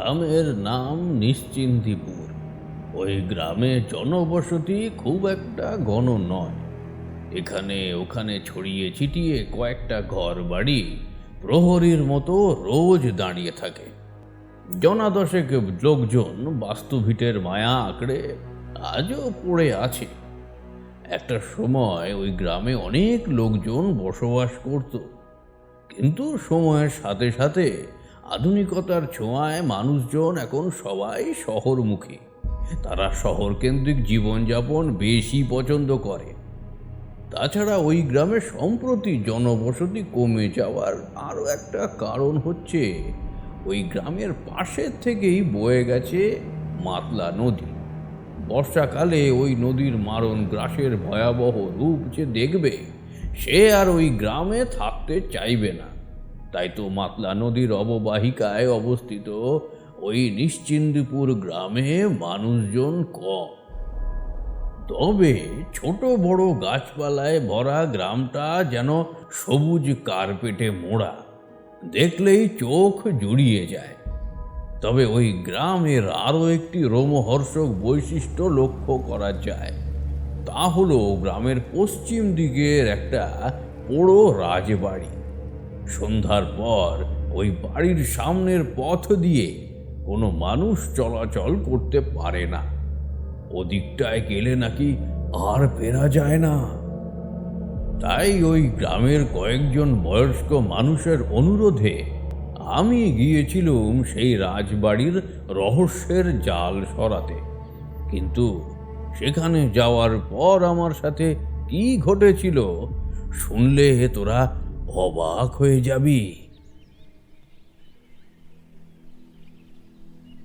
গ্রামের নাম নিশ্চিন্দিপুর। ওই গ্রামে জনবসতি খুব একটা ঘন নয়। এখানে ওখানে ছড়িয়ে ছিটিয়ে কয়েকটা ঘর বাড়ি প্রহরীর মতো রোজ দাঁড়িয়ে থাকে। জনাদশেক লোকজন বাস্তুভিটের মায়া আঁকড়ে আজও পড়ে আছে। একটা সময় ওই গ্রামে অনেক লোকজন বসবাস করত। কিন্তু সময়ের সাথে সাথে আধুনিকতার ছোঁয়ায় মানুষজন এখন সবাই শহরমুখী। তারা শহর কেন্দ্রিক জীবনযাপন বেশি পছন্দ করে। তাছাড়া ওই গ্রামে সম্প্রতি জনবসতি কমে যাওয়ার আরও একটা কারণ হচ্ছে, ওই গ্রামের পাশের থেকেই বয়ে গেছে মাতলা নদী। বর্ষাকালে ওই নদীর মারণ গ্রাসের ভয়াবহ রূপ যে দেখবে, সে আর ওই গ্রামে থাকতে চাইবে না। তাই তো মাতলা নদীর অববাহিকায় অবস্থিত ওই নিশ্চিন্দপুর গ্রামে মানুষজন কম। তবে ছোট বড় গাছপালায় ভরা গ্রামটা যেন সবুজ কার্পেটে মোড়া, দেখলেই চোখ জুড়িয়ে যায়। তবে ওই গ্রামের আরও একটি রোমহর্ষক বৈশিষ্ট্য লক্ষ্য করা যায়, তা হলো গ্রামের পশ্চিম দিকের একটা পোড়ো রাজবাড়ি। সন্ধ্যার পর ওই বাড়ির সামনের পথ দিয়ে কোনো মানুষ চলাচল করতে পারে না। ওদিকটায় গেলে নাকি আর ফেরা যায় না। তাই ওই গ্রামের কয়েকজন বয়স্ক মানুষের অনুরোধে আমি গিয়েছিলুম সেই রাজবাড়ির রহস্যের জাল সরাতে। কিন্তু সেখানে যাওয়ার পর আমার সাথে কি ঘটেছিল, শুনলে তোরা অবাক হয়ে যাবি।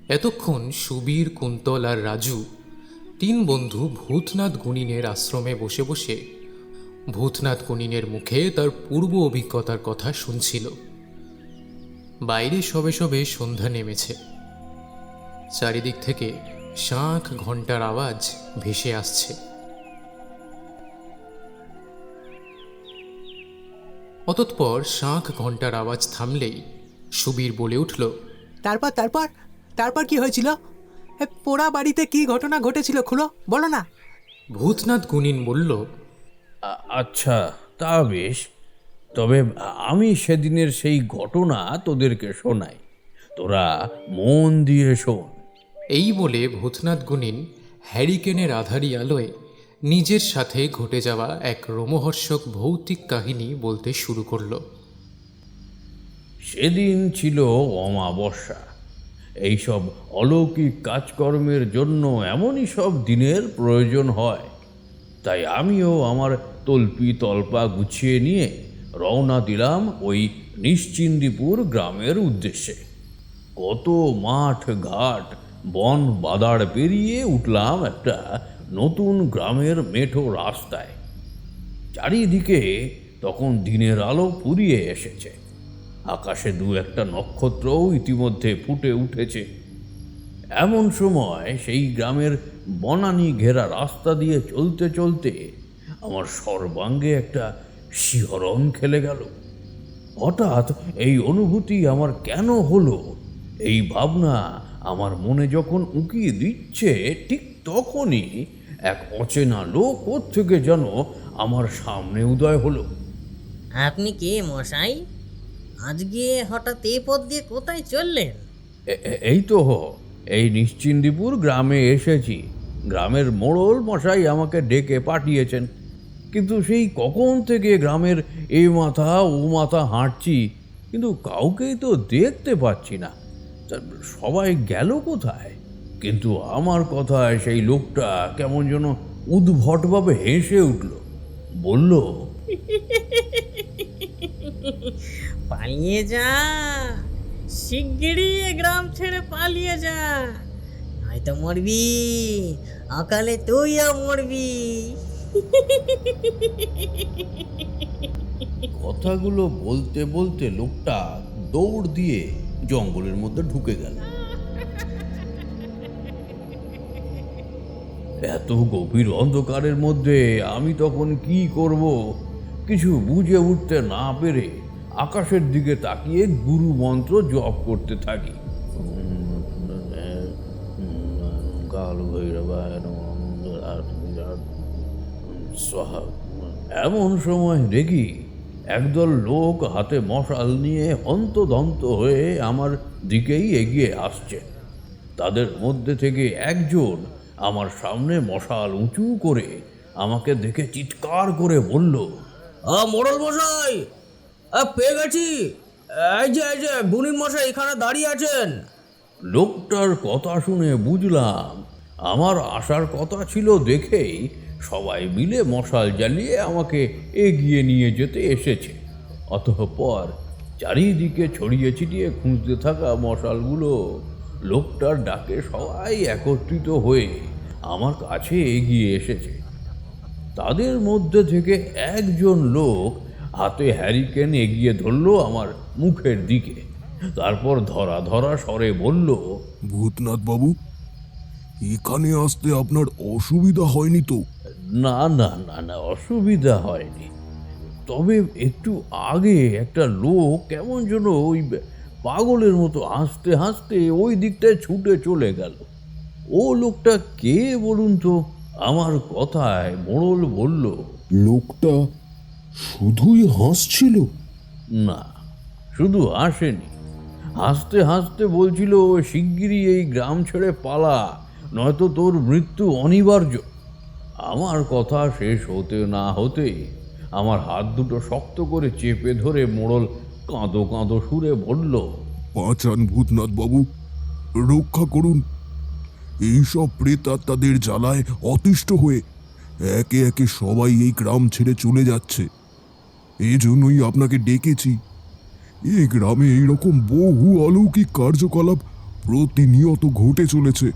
এতক্ষণ সুবীর, কুন্তল আর রাজু তিন বন্ধু ভূতনাথ গুণিনের আশ্রমে বসে বসে ভূতনাথ গুণিনের মুখে তার পূর্ব অভিজ্ঞতার কথা শুনছিল। বাইরে সবে সবে সন্ধ্যা নেমেছে। চারিদিক থেকে শাঁখ ঘণ্টার আওয়াজ ভেসে আসছে। অতৎপর শাঁখ ঘণ্টার আওয়াজ থামলেই সুবীর বলে উঠল তারপর তারপর তারপর কি হয়েছিল? পোড়া বাড়িতে কি ঘটনা ঘটেছিল খুলো বলো না। ভূতনাথ গুণিন বলল আচ্ছা তা বেশ। তবে আমি সেদিনের সেই ঘটনা তোদেরকে শোনাই। তোরা মন দিয়ে শোন। এই বলে ভূতনাথ গুণিন হ্যারিকেনের আধারি আলোয় নিজের সাথে ঘটে যাওয়া এক রোমহর্ষক ভৌতিক কাহিনী বলতে শুরু করল। সেদিন ছিল অমাবস্যা। এইসব অলৌকিক কাজকর্মের জন্য এমনই সব দিনের প্রয়োজন হয়। তাই আমিও আমার তল্পি তল্পা গুছিয়ে নিয়ে রওনা দিলাম ওই নিশ্চিন্দিপুর গ্রামের উদ্দেশ্যে। কত মাঠ ঘাট, বন বাদাড় পেরিয়ে উঠলাম একটা নতুন গ্রামের মেঠো রাস্তায়। চারিদিকে তখন দিনের আলো ফুরিয়ে এসেছে। আকাশে দু একটা নক্ষত্রও ইতিমধ্যে ফুটে উঠেছে। এমন সময় সেই গ্রামের বনানি ঘেরা রাস্তা দিয়ে চলতে চলতে আমার সর্বাঙ্গে একটা শিহরণ খেলে গেল। হঠাৎ এই অনুভূতি আমার কেন হলো? এই ভাবনা আমার মনে যখন উঁকিয়ে দিচ্ছে ঠিক তখনই এক অচেনা লোক থেকে যেন আমার সামনে উদয় হলো। আপনি কে মশাই? আজকে হঠাৎ এই পথ দিয়ে কোথায় চললেন? এই তো এই নিশ্চিন্দিপুর গ্রামে এসেছি। গ্রামের মোড়ল মশাই আমাকে ডেকে পাঠিয়েছেন। কিন্তু সেই কখন থেকে গ্রামের এ মাথা ও মাথা হাঁটছি কিন্তু কাউকেই তো দেখতে পাচ্ছি না। সবাই গেল কোথায়? কিন্তু আমার কথায় সেই লোকটা কেমন যেন উদ্ভটভাবে হেসে উঠল। বলল পালিয়ে যা শিগগিরই গ্রাম ছেড়ে পালিয়ে যা নয়তো মরবি অকালে তুইও মরবি। কথাগুলো বলতে বলতে লোকটা দৌড় দিয়ে জঙ্গলের মধ্যে ঢুকে গেল। এত গভীর অন্ধকারের মধ্যে আমি তখন কি করব? কিছু বুঝে উঠতে না পেরে আকাশের দিকে তাকিয়ে গুরু মন্ত্র জপ করতে থাকি। উম, কাল ভৈরবায় এমন সময় দেখি একদল লোক হাতে মশাল নিয়ে হন্তদন্ত হয়ে আমার দিকেই এগিয়ে আসছে। তাদের মধ্যে থেকে একজন আমার সামনে মশাল উঁচু করে আমাকে দেখে চিৎকার করে বলল মোড়ল মশাই! পেয়ে গেছি! এই যে এই যে, গুণিন মশাই এখানে দাঁড়িয়ে আছেন! লোকটার কথা শুনে বুঝলাম, আমার আসার কথা ছিল দেখেই সবাই মিলে মশাল জ্বালিয়ে আমাকে এগিয়ে নিয়ে যেতে এসেছে। অতঃপর চারিদিকে ছড়িয়ে ছিটিয়ে খুঁজতে থাকা মশালগুলো লোকটার ডাকে সবাই একত্রিত হয়ে আমার কাছে এগিয়ে এসেছে। তাদের মধ্যে থেকে একজন লোক হাতে হ্যারিকেন এগিয়ে ধরলো আমার মুখের দিকে। তারপর ধরা ধরা স্বরে বলল ভূতনাথ বাবু এখানে আসতে আপনার অসুবিধা হয়নি তো? না না না না অসুবিধা হয়নি। তবে একটু আগে একটা লোক কেমন যেন ওই পাগলের মতো হাসতে হাসতে ওই দিকটায় ছুটে চলে গেল। ও লোকটা কে বলুন তো? আমার কথায় মোড়ল বলল লোকটা শুধুই হাসছিল? না শুধু হাসেনি। হাসতে হাসতে বলছিল শিগগিরই এই গ্রাম ছেড়ে পালা নয়তো তোর মৃত্যু অনিবার্য। আমার কথা শেষ হতে না হতে আমার হাত দুটো শক্ত করে চেপে ধরে মোড়ল কাঁদো কাঁদো সুরে বলল বাঁচান ভূতনাথ বাবু, রক্ষা করুন। এইসব প্রেতাত্মাদের জ্বালায় অতিষ্ঠ হয়ে একে একে সবাই এই গ্রাম ছেড়ে চলে যাচ্ছে। এই জন্যই আপনাকে ডেকেছি। এই গ্রামে এইরকম বহু অলৌকিক কার্যকলাপ প্রতিনিয়ত ঘটে চলেছে।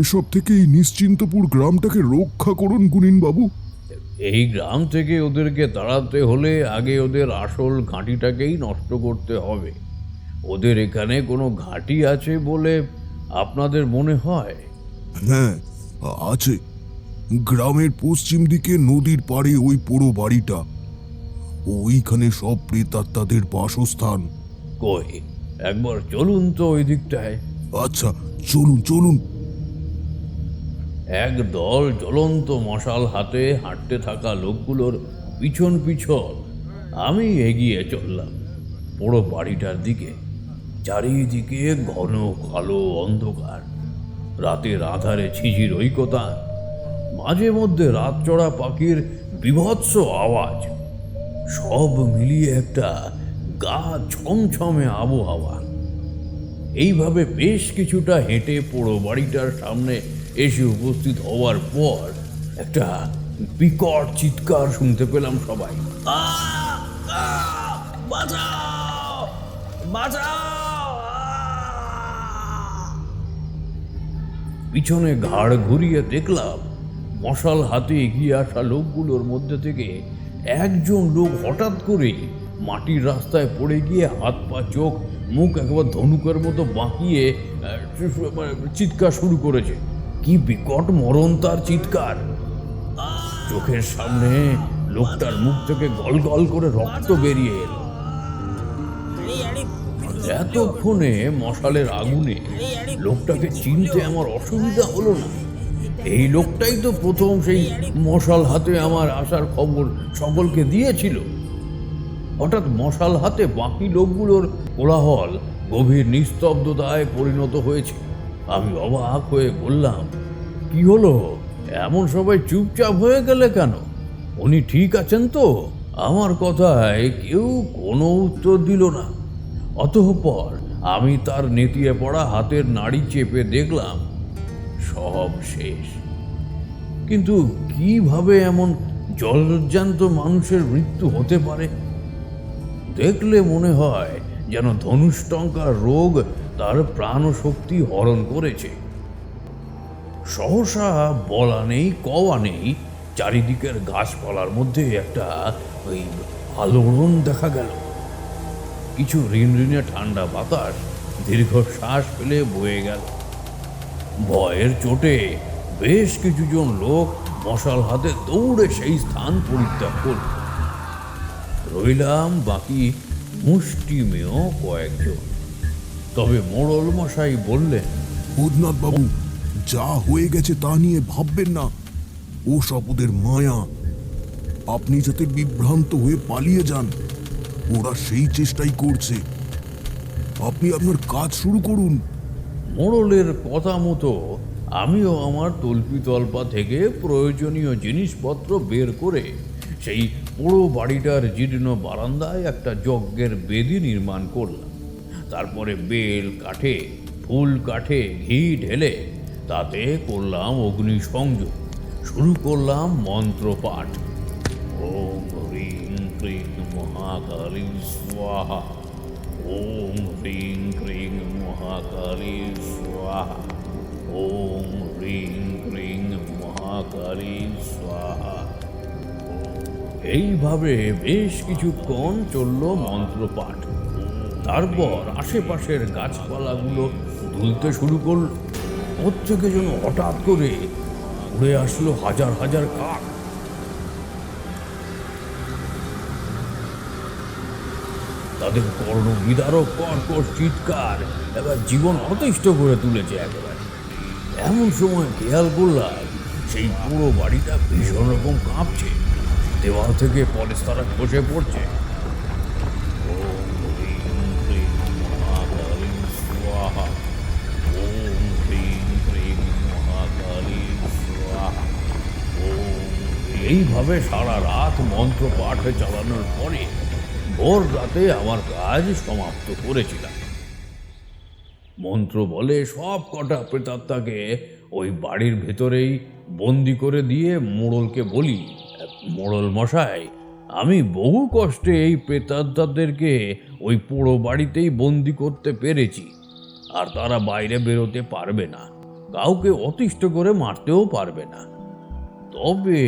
এসব থেকে এই নিশ্চিন্তপুর গ্রামটাকে রক্ষা করুন গুনিন বাবু। এই গ্রাম থেকে ওদেরকে তাড়াতে হলে আগে ওদের আসল ঘাঁটিটাকেই নষ্ট করতে হবে। ওদের এখানে কোনো ঘাঁটি আছে বলে আপনাদের মনে হয়? হ্যাঁ আছে। গ্রামের পশ্চিম দিকে নদীর পাড়ে ওই পুরো বাড়িটা। ওইখানে সব প্রেতাত্মাদের বাসস্থান। কই? একবার চলুন তো ওই দিকটায়। আচ্ছা চলুন চলুন। এক দল জ্বলন্ত মশাল হাতে হাঁটতে থাকা লোকগুলোর পিছন পিছন আমি এগিয়ে চললাম। পুরো বাড়িটার দিকে চারিদিকে ঘন কালো অন্ধকার। রাতের আধারে ছিঝির ঐকতা, মাঝে মধ্যে রাত চড়া পাখির বিভৎস আওয়াজ, সব মিলিয়ে একটা গা ছমছমে আবহাওয়া। এইভাবে বেশ কিছুটা হেঁটে পোড়ো বাড়িটার সামনে এসে উপস্থিত হওয়ার পর একটা বিকট চিৎকার শুনতে পেলাম সবাই! পিছনে ঘাড় ঘুরিয়ে দেখলাম মশাল হাতে এগিয়ে আসা লোকগুলোর মধ্যে থেকে একজন লোক হঠাৎ করে মাটির রাস্তায় পড়ে গিয়ে হাত পা চোখ মুখ একবার ধনুকের মতো বাঁকিয়ে মানে চিৎকার শুরু করেছে কি বিকট মরণ তার চিৎকার। চোখের সামনে লোকটার মুখ থেকে গল গল করে রক্ত বেরিয়ে এলো। এতক্ষণে মশালের আগুনে লোকটাকে চিনতে আমার অসুবিধা হলো না। এই লোকটাই তো প্রথম সেই মশাল হাতে আমার আসার খবর সকলকে দিয়েছিল। হঠাৎ মশাল হাতে বাকি লোকগুলোর কোলাহল গভীর নিস্তব্ধতায় পরিণত হয়েছে। আমি অবাক হয়ে বললাম, কি হলো? এমন সবাই চুপচাপ হয়ে গেলে কেন? উনি ঠিক আছেন তো? আমার কথায় কেউ কোনো উত্তর দিল না। অতঃপর আমি তার নেতিয়ে পড়া হাতের নাড়ি চেপে দেখলাম, সব শেষ। কিন্তু কীভাবে এমন জলজ্জান্ত মানুষের মৃত্যু হতে পারে? দেখলে মনে হয় যেন ধনুষ্টঙ্কার রোগ তার প্রাণ ও শক্তি হরণ করেছে। সহসা বলা নেই, কওয়া নেই, চারিদিকের গাছপালার মধ্যে একটা ওই আলোড়ন দেখা গেল। কিছু ঋণঋণে ঠান্ডা বাতাস দীর্ঘ শ্বাস ফেলে বয়ে গেল। ভয়ের চোটে বেশ কিছুজন লোক মশাল হাতে দৌড়ে সেই স্থান পরিত্যাগ করল। রইলাম বাকি মুষ্টিমেয় কয়েকজন। তবে মোড়ল মশাই বললেন বাবু যা হয়ে গেছে তা নিয়ে ভাববেন না। ও সব ওদের মায়া। আপনি যাতে বিভ্রান্ত হয়ে পালিয়ে যান ওরা সেই চেষ্টাই করছে। আপনি আপনার কাজ শুরু করুন। মোড়লের কথা মতো আমিও আমার তল্পি তল্পা থেকে প্রয়োজনীয় জিনিসপত্র বের করে সেই পুরো বাড়িটার জীর্ণ বারান্দায় একটা যজ্ঞের বেদি নির্মাণ করলাম। তারপরে বেল কাঠে, ফুল কাঠে ঘি ঢেলে তাতে করলাম অগ্নি সংযোগ শুরু করলাম মন্ত্রপাঠ। ওম হ্রিং ক্রিং মহাকালী, স্বাহা। ওম হ্রিং ক্রিং মহাকালী, স্বাহা। ওম হ্রিং ক্রিং মহাকালী, স্বাহা। এইভাবে বেশ কিছুক্ষণ চলল মন্ত্রপাঠ। তারপর আশেপাশের গাছপালাগুলো দুলতে শুরু করল। ওর থেকে যেন হঠাৎ করে উড়ে আসলো হাজার হাজার কাক। তাদের কর্ণ বিদারক কর্কশ চিৎকার এবার জীবন অতিষ্ঠ করে তুলেছে একেবারে। এমন সময় খেয়াল করলাম সেই পুরো বাড়িটা ভীষণ রকম কাঁপছে। দেওয়াল থেকে পলেস্তারা খসে পড়ছে। এইভাবে সারা রাত মন্ত্র পাঠ চালানোর পরে ভোর রাতে আমার কাজ সমাপ্ত করেছিলাম। মন্ত্র বলে সব কটা প্রেতাত্মাকে ওই বাড়ির ভেতরেই বন্দি করে দিয়ে মোড়লকে বলি, মোড়ল মশাই, আমি বহু কষ্টে এই প্রেতাত্মাদেরকে ওই পোড়ো বাড়িতেই বন্দি করতে পেরেছি, আর তারা বাইরে বেরোতে পারবে না, কাউকে অতিষ্ঠ করে মারতেও পারবে না। তবে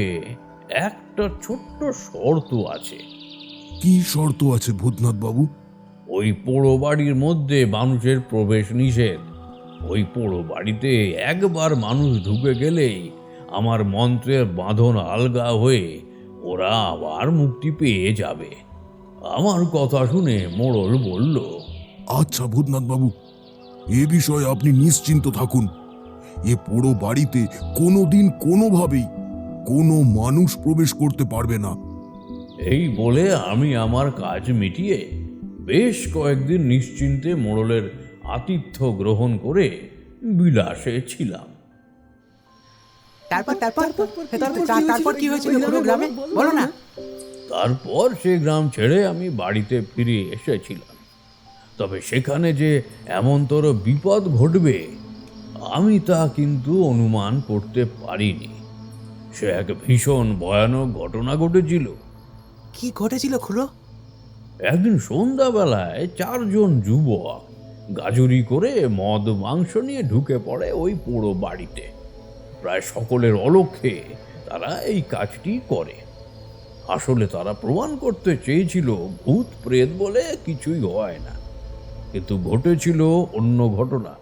একটা ছোট্ট শর্ত আছে। কি শর্ত আছে ভূতনাথ বাবু ওই পোড়ো বাড়ির মধ্যে মানুষের প্রবেশ নিষেধ। ওই পোড়ো বাড়িতে একবার মানুষ ঢুকে গেলেই আমার মন্ত্রের বাঁধন আলগা হয়ে ওরা আবার মুক্তি পেয়ে যাবে। আমার কথা শুনে মোড়ল বলল আচ্ছা ভূতনাথ বাবু এ বিষয়ে আপনি নিশ্চিন্ত থাকুন। এ পোড়ো বাড়িতে কোনোদিন কোনোভাবেই কোনো মানুষ প্রবেশ করতে পারবে না। এই বলে আমি আমার কাজ মিটিয়ে বেশ কয়েকদিন নিশ্চিন্তে মোড়লের আতিথ্য গ্রহণ করে বিলাসে ছিলাম। তারপর তারপর? তারপর কি হয়েছিল? পুরো গ্রামে? বলো না। তারপর সে গ্রাম ছেড়ে আমি বাড়িতে ফিরে এসেছিলাম। তবে সেখানে যে এমনতর বিপদ ঘটবে আমি তা কিন্তু অনুমান করতে পারিনি। সে এক ভীষণ ভয়ানক ঘটনা ঘটেছিল। কি ঘটেছিল খুলো একদিন সন্ধ্যাবেলায় চারজন যুবক গাজুরি করে মদ মাংস নিয়ে ঢুকে পড়ে ওই পোড়ো বাড়িতে। প্রায় সকলের অলক্ষ্যে তারা এই কাজটি করে। আসলে তারা প্রমাণ করতে চেয়েছিল ভূত প্রেত বলে কিছুই হয় না। কিন্তু ঘটেছিল অন্য ঘটনা।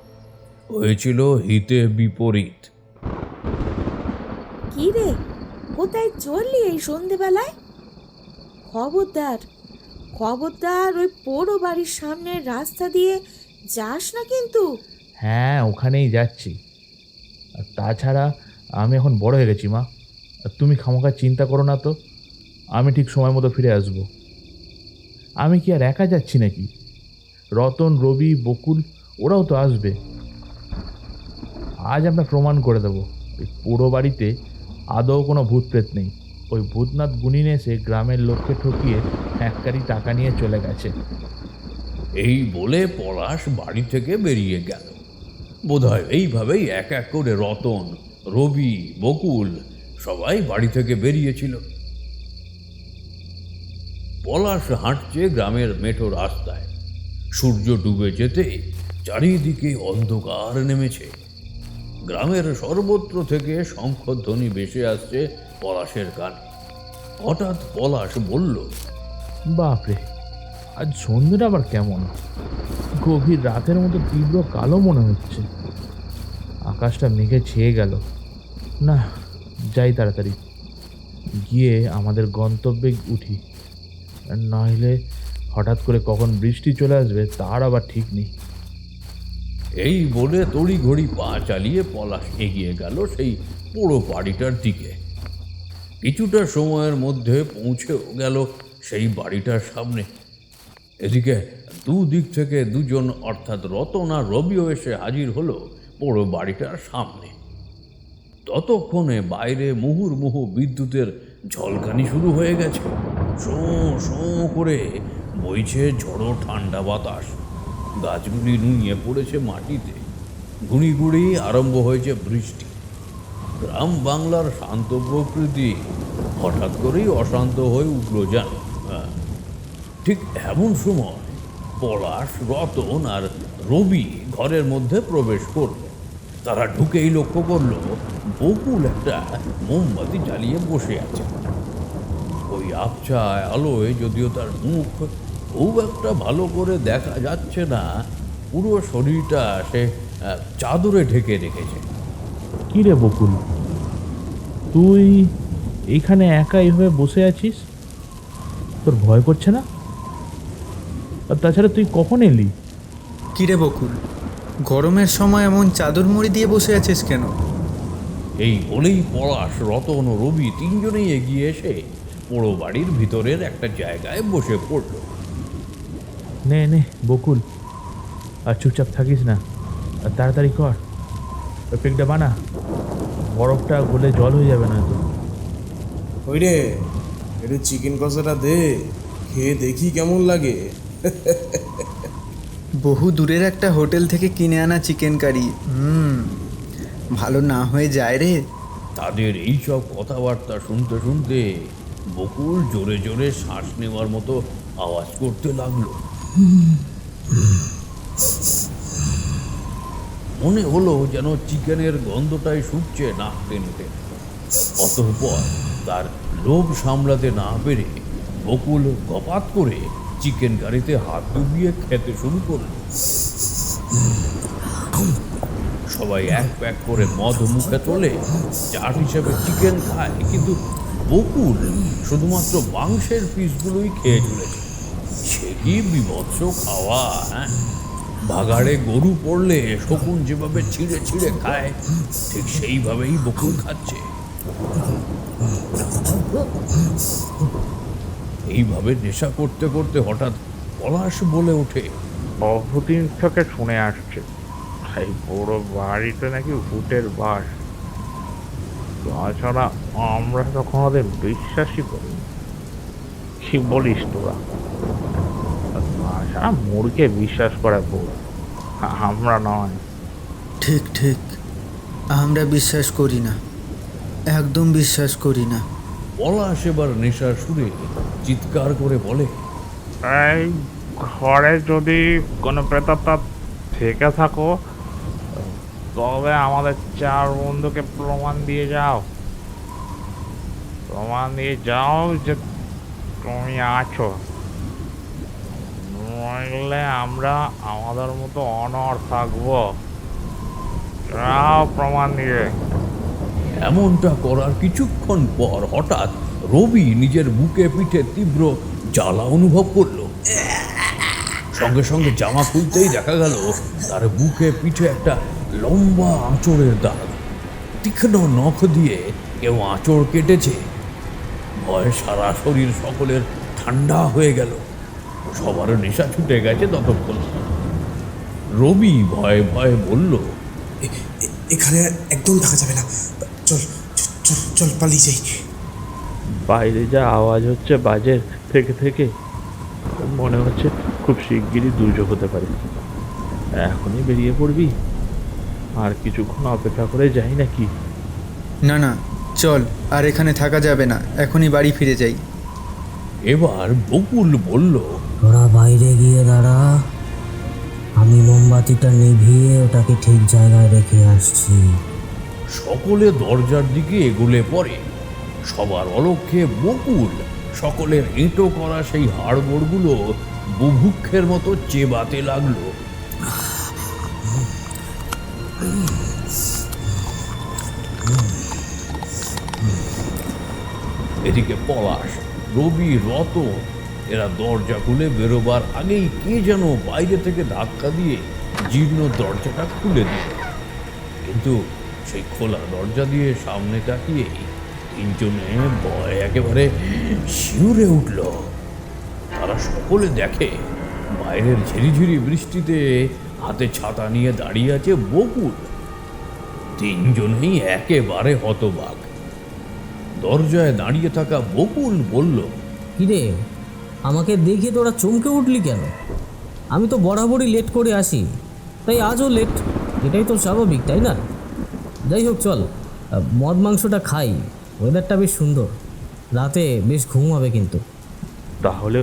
হয়েছিল হিতে বিপরীত। কি রে? কোথায় চললি এই সন্ধেবেলায়? খবরদার খবরদার ওই পোড়ো বাড়ির সামনের রাস্তা দিয়ে যাস না কিন্তু। হ্যাঁ ওখানেই যাচ্ছি। আর তাছাড়া আমি এখন বড় হয়ে গেছি মা। আর তুমি খামোখা চিন্তা করো না তো, আমি ঠিক সময় মতো ফিরে আসব। আমি কি আর একা যাচ্ছি নাকি? রতন, রবি, বকুল, ওরাও তো আসবে। আজ আমরা প্রমাণ করে দেবো পুরো বাড়িতে আদৌ কোনো ভূত প্রেত নেই। ওই ভূতনাথ গুণিন এসে গ্রামের লোককে ঠকিয়ে এককারি টাকা নিয়ে চলে গেছে। এই বলে পলাশ বাড়ি থেকে বেরিয়ে গেল। বোধহয় এইভাবেই এক এক করে রতন, রবি, বকুল সবাই বাড়ি থেকে বেরিয়েছিল। পলাশ হাঁটছে গ্রামের মেঠো রাস্তায়। সূর্য ডুবে যেতে চারিদিকে অন্ধকার নেমেছে। গ্রামের সর্বত্র থেকে শঙ্খধ্বনি ভেসে আসছে পলাশের কানে। হঠাৎ পলাশ বলল, বাপরে, আজ সন্ধ্যেটা আবার কেমন? গভীর রাতের মতো তীব্র কালো মনে হচ্ছে। আকাশটা মেঘে ছেয়ে গেল। না, যাই তাড়াতাড়ি। গিয়ে আমাদের গন্তব্যে উঠি। নইলে হঠাৎ করে কখন বৃষ্টি চলে আসবে, তার আবার ঠিক নেই। এই বলে তড়ি ঘড়ি পা চালিয়ে পলাশ এগিয়ে গেল সেই পোড়ো বাড়িটার দিকে। কিছুটা সময়ের মধ্যে পৌঁছেও গেল সেই বাড়িটার সামনে। এদিকে দুদিক থেকে দুজন, অর্থাৎ রতন আর রবিও এসে হাজির হলো পোড়ো বাড়িটার সামনে। ততক্ষণে বাইরে মুহুর্মুহু বিদ্যুতের ঝলকানি শুরু হয়ে গেছে। শো শো করে বইছে ঝড়ো ঠান্ডা বাতাস। গাছগুলি নুইয়ে পড়েছে মাটিতে। গুঁড়ি গুঁড়ি আরম্ভ হয়েছে বৃষ্টি। গ্রাম বাংলার শান্ত প্রকৃতি হঠাৎ করেই অশান্ত হয়ে উঠল যান হ্যাঁ। ঠিক এমন সময় পলাশ, রতন আর রবি ঘরের মধ্যে প্রবেশ করল। তারা ঢুকেই লক্ষ্য করল বকুল একটা মোমবাতি জ্বালিয়ে বসে আছে। ওই আবছায় আলোয় যদিও তার মুখ খুব একটা ভালো করে দেখা যাচ্ছে না। পুরো শরীরটা সে চাদরে ঢেকে রেখেছে। কি রে বকুল তুই এইখানে একা এইভাবে বসে আছিস? তোর ভয় করছে না? আর তাছাড়া তুই কখন এলি? কিরে বকুল গরমের সময় এমন চাদর মুড়ি দিয়ে বসে আছিস কেন? এই বলেই পলাশ রতন ও রবি তিনজনেই এগিয়ে এসে পোড়ো বাড়ির ভিতরের একটা জায়গায় বসে পড়ল। নে নে বকুল। আর চুপচাপ থাকিস না। আর তাড়াতাড়ি কর। ওই পেকটা বানা। বরফটা গলে জল হয়ে যাবে না তো। ওই রে একটু চিকেন কষাটা দে। খেয়ে দেখি কেমন লাগে। বহু দূরের একটা হোটেল থেকে কিনে আনা চিকেন কারি। হুম ভালো না হয়ে যায় রে। তাদের এই সব কথাবার্তা শুনতে শুনতে বকুল জোরে জোরে শ্বাস নেওয়ার মতো আওয়াজ করতে লাগল। মনে হলো যেন চিকেনের গন্ধটাই শুকছে নাক টেনে টেনে অতঃপর তার লোভ সামলাতে না পেরে বকুল কপাত করে চিকেন গাড়িতে হাত ডুবিয়ে খেতে শুরু করল। সবাই এক প্যাক করে মদ মুখে তোলে, চাট হিসেবে চিকেন খায়, কিন্তু বকুল শুধুমাত্র মাংসের পিসগুলোই খেয়ে চলেছে। কি বিভৎস খাওয়া হ্যাঁ বাগাড়ে গরু পড়লে শকুন যেভাবে ছিঁড়ে ছিঁড়ে খায়, ঠিক সেইভাবেই বকুল খাচ্ছে। এইভাবে নেশা করতে করতে হঠাৎ পলাশ বলে ওঠে বহুদিন থেকে শুনে আসছে। এই বড় বাড়িতে নাকি ভূতের বাস। তাছাড়া আমরা তখন কোনোদিন বিশ্বাসই করি কি বলিস তোরা? তাছাড়া মুরগে বিশ্বাস করে ভূত আমরা নয়। ঠিক ঠিক। আমরা বিশ্বাস করি না। একদম বিশ্বাস করি না। পলাশ এবার নেশার সুরে চিৎকার করে বলে। এই ঘরে যদি কোনো প্রেতাত্মা থেকে থাকো তবে আমাদের চার বন্ধুকে প্রমাণ দিয়ে যাও। প্রমাণ দিয়ে যাও যে তুমি আছো। নইলে আমরা আমাদের মতো অনর থাকব। প্রমাণ দিয়ে এমনটা করার কিছুক্ষণ পর হঠাৎ রবি নিজের বুকে পিঠে তীব্র জ্বালা অনুভব করল। সঙ্গে সঙ্গে জামা খুলতেই দেখা গেল, তার বুকে পিঠে একটা লম্বা আঁচড়ের দাগ। তীক্ষ্ণ নখ দিয়ে কেউ আঁচড় কেটেছে। ভয় সারা শরীর সকলের ঠান্ডা হয়ে গেল। সবার নেশা ছুটে গেছে ততক্ষণ। রবি ভয়ে ভয়ে বলল এখানে আর একদম থাকা যাবে না। চল চল, চল চল পালিয়ে যাই। বাইরে যা আওয়াজ হচ্ছে বাজের থেকে থেকে মনে হচ্ছে খুব শিগগিরই দুর্যোগ হতে পারে। এখনই বেরিয়ে পড়বি। আর কিছুক্ষণ অপেক্ষা করে যাই নাকি? না না চল আর এখানে থাকা যাবে না। এখনই বাড়ি ফিরে যাই। এবার বকুল বলল তোরা বাইরে গিয়ে দাঁড়া। আমি মোমবাতিটা নিভিয়ে ওটাকে ঠিক জায়গায় রেখে আসছি। সকলে দরজার দিকে এগোলে পড়ে সবার অলক্ষে বকুল, সকলের এঁটো করা সেই হাড়গোড়গুলো বুভুক্ষের মতো চেবাতে লাগল। এদিকে পলাশ, রবি রত এরা দরজা খুলে বেরোবার আগেই কে যেন বাইরে থেকে ধাক্কা দিয়ে জীর্ণ দরজাটা খুলে দিল। কিন্তু সেই খোলা দরজা দিয়ে সামনে তাকিয়ে তিনজনে ভয় একেবারে শিউরে উঠল। তারা সকলে দেখে, বাইরের ঝিরিঝিরি বৃষ্টিতে হাতে ছাতা নিয়ে দাঁড়িয়ে আছে বকুল। তিনজনেই একেবারে হতবাক। দরজায় দাঁড়িয়ে থাকা বকুল বলল, কিরে আমাকে দেখে তোরা চমকে উঠলি কেন? আমি তো বরাবরই লেট করে আসি। তাই আজও লেট এটাই তো স্বাভাবিক, তাই না? যাই হোক, চল। মদ মাংসটা খাই। ওয়েদারটা বেশ সুন্দর। রাতে বেশ ঘুম হবে কিন্তু। তাহলে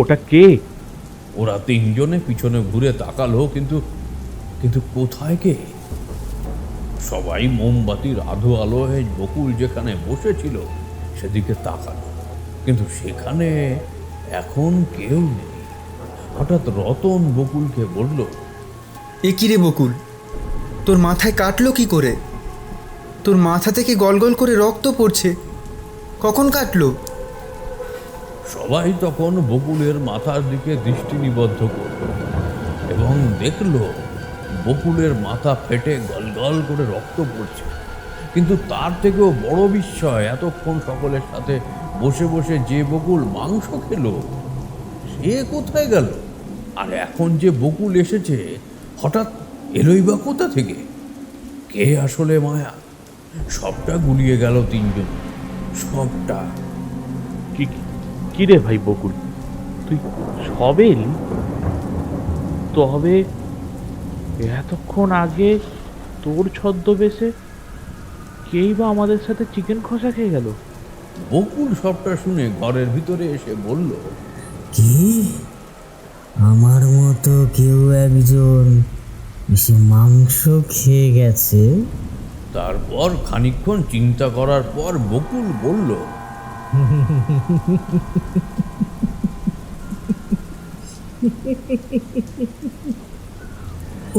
ওটা কে? ওরা তিনজনে পিছনে ঘুরে তাকালো, কিন্তু কিন্তু কোথায় কে? সবাই মোমবাতির আধো আলোয় বকুল যেখানে বসেছিল, সেদিকে তাকালো। কিন্তু সেখানে এখন কেউ নেই। হঠাৎ রতন বকুলকে বলল এ কি রে বকুল? তোর মাথায় কাটলো কি করে? তোর মাথা থেকে গলগল করে রক্ত পড়ছে। কখন কাটলো? সবাই তখন বকুলের মাথার দিকে দৃষ্টি নিবদ্ধ করল এবং দেখল বকুলের মাথা ফেটে গলগল করে রক্ত পড়ছে। কিন্তু তার থেকেও বড় বিস্ময় এতক্ষণ সকলের সাথে বসে বসে যে বকুল মাংস খেলো, সে কোথায় গেল? আর এখন যে বকুল এসেছে, হঠাৎ এলোই বা কোথা থেকে? কে আসলে মায়া? সবটা গুলিয়ে গেল তিনজন, সবটা। কি কি রে ভাই বকুল? তুই সবে তবে এতক্ষণ আগে তোর ছদ্মবেশে কেই বা আমাদের সাথে চিকেন খসা খেয়ে গেল? বকুল সবটা শুনে ঘরের ভিতরে এসে বলল কি? আমার মতো কেউ একজন বেশি মাংস খেয়ে গেছে? তারপর খানিকক্ষণ চিন্তা করার পর বকুল বলল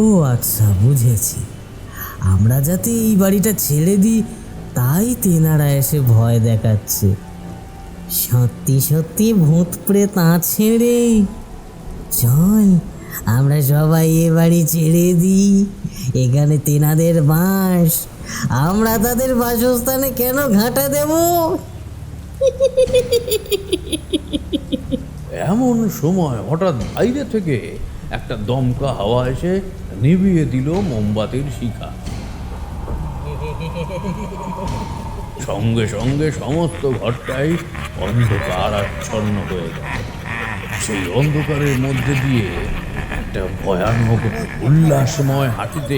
ও আচ্ছা বুঝেছি। আমরা যাতে এই বাড়িটা ছেড়ে দিই, তাই তেনারা এসে ভয় দেখাচ্ছে। সত্যি সত্যি ভূত প্রেত আছে রে। চল, আমরা সবাই এ বাড়ি ছেড়ে দিই। এখানে তেনাদের বাস। আমরা তাদের বাসস্থানে কেন ঘাটা দেব? এমন সময় হঠাৎ বাইরে থেকে একটা দমকা হাওয়া এসে নিভিয়ে দিল মোমবাতির শিখা সঙ্গে সঙ্গে সমস্ত ঘরটাই অন্ধকার আচ্ছন্ন হয়ে গেল। সেই অন্ধকারের মধ্যে দিয়ে একটা ভয়ানক উল্লাসময় হাঁটিতে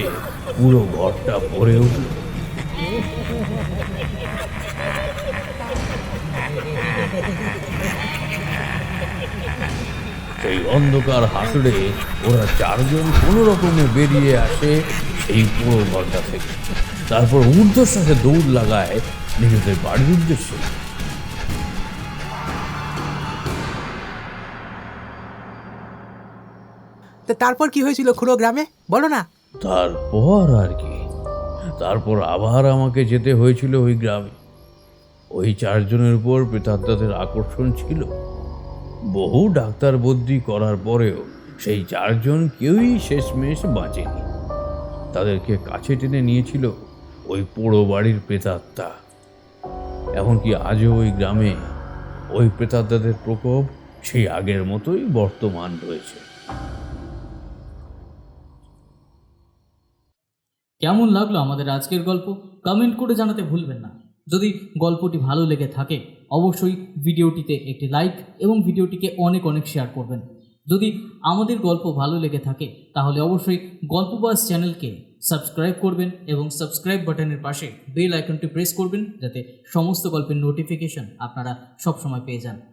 পুরো ঘরটা ভরে উঠল। সেই অন্ধকার হাসড়ে ওরা চারজন কোনো রকমে বেরিয়ে আসে সেই পুরো ঘরটা থেকে। তারপর ঊর্ধ্বশ্বাসে দৌড় লাগায় নিজেদের বাড়ির উদ্দেশ্যে। তা তারপর কি হয়েছিল খুড়ো গ্রামে? বলো না। তারপর আর কি। তারপর আবার আমাকে যেতে হয়েছিল ওই গ্রামে। ওই চারজনের উপর প্রেতাত্মাদের আকর্ষণ ছিল। বহু ডাক্তার বদ্যি করার পরেও সেই চারজন কেউই শেষমেশ বাঁচেনি। তাদেরকে কাছে টেনে নিয়েছিল ওই পোড়ো বাড়ির প্রেতাত্মা। এমনকি আজও ওই গ্রামে ওই প্রেতাত্মাদের প্রকোপ সেই আগের মতোই বর্তমান রয়েছে। কেমন লাগল আমাদের আজকের গল্প? কমেন্ট করে জানাতে ভুলবেন না। যদি গল্পটি ভালো লেগে থাকে, অবশ্যই ভিডিওটিতে একটি লাইক এবং ভিডিওটিকে অনেক অনেক শেয়ার করবেন। যদি আমাদের গল্প ভালো লেগে থাকে, তাহলে অবশ্যই গল্পবাস চ্যানেলকে সাবস্ক্রাইব করবেন এবং সাবস্ক্রাইব বাটনের পাশে বেল আইকনটি প্রেস করবেন যাতে সমস্ত গল্পের নোটিফিকেশন আপনারা সবসময় পেয়ে যান।